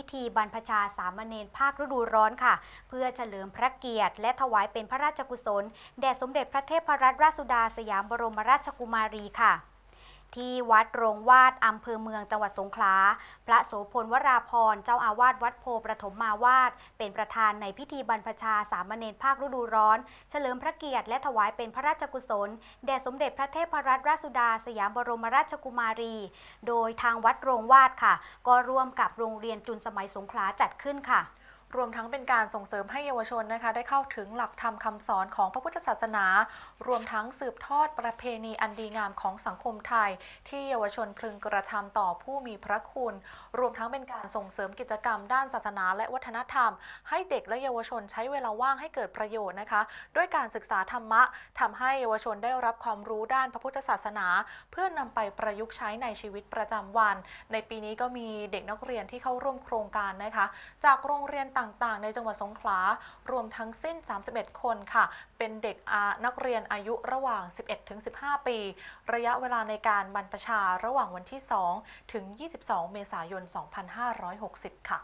ิธีบรรพชาสามเณรภาคฤดูร้อนค่ะ เพื่อเฉลิมพระเกียรติ และถวายเป็นพระราชกุศล แด่สมเด็จพระเทพรัตนราชสุดาสยามบรมราชกุมารีค่ะ ที่วัดโรงวาดอำเภอเมืองจังหวัดสงขลา พระโสพลวราพร เจ้าอาวาสวัดโพประถมมาวาด เป็นประธานในพิธีบรรพชาสามเณรภาคฤดูร้อน เฉลิมพระเกียรติและถวายเป็นพระราชกุศล แด่สมเด็จพระเทพรัตนราชสุดาสยามบรมราชกุมารี โดยทางวัดโรงวาดค่ะ ก็ร่วมกับโรงเรียนจุนสมัยสงขลาจัดขึ้นค่ะ รวมทั้งเป็นการส่งเสริมให้เยาวชนนะคะได้เข้าถึงหลักธรรมคำสอนของพระพุทธศาสนา รวมทั้งสืบทอดประเพณีอันดีงามของสังคมไทย ที่เยาวชนพึงกระทำต่อผู้มีพระคุณ รวมทั้งเป็นการส่งเสริมกิจกรรมด้านศาสนาและวัฒนธรรม ให้เด็กและเยาวชนใช้เวลาว่างให้เกิดประโยชน์นะคะ ด้วยการศึกษาธรรมะทำให้เยาวชนได้รับความรู้ด้านพระพุทธศาสนา เพื่อนำไปประยุกต์ใช้ในชีวิตประจำวัน ในปีนี้ก็มีเด็กนักเรียนที่เข้าร่วมโครงการนะคะ จากโรงเรียนต่างๆ ในจังหวัดสงขลารวมทั้งสิ้น 31 คนค่ะ เป็นเด็กอานักเรียนอายุระหว่าง 11-15 ปี ระยะเวลาในการบรรพชาระหว่างวันที่ 2 ถึง 22 เมษายน 2560 ค่ะ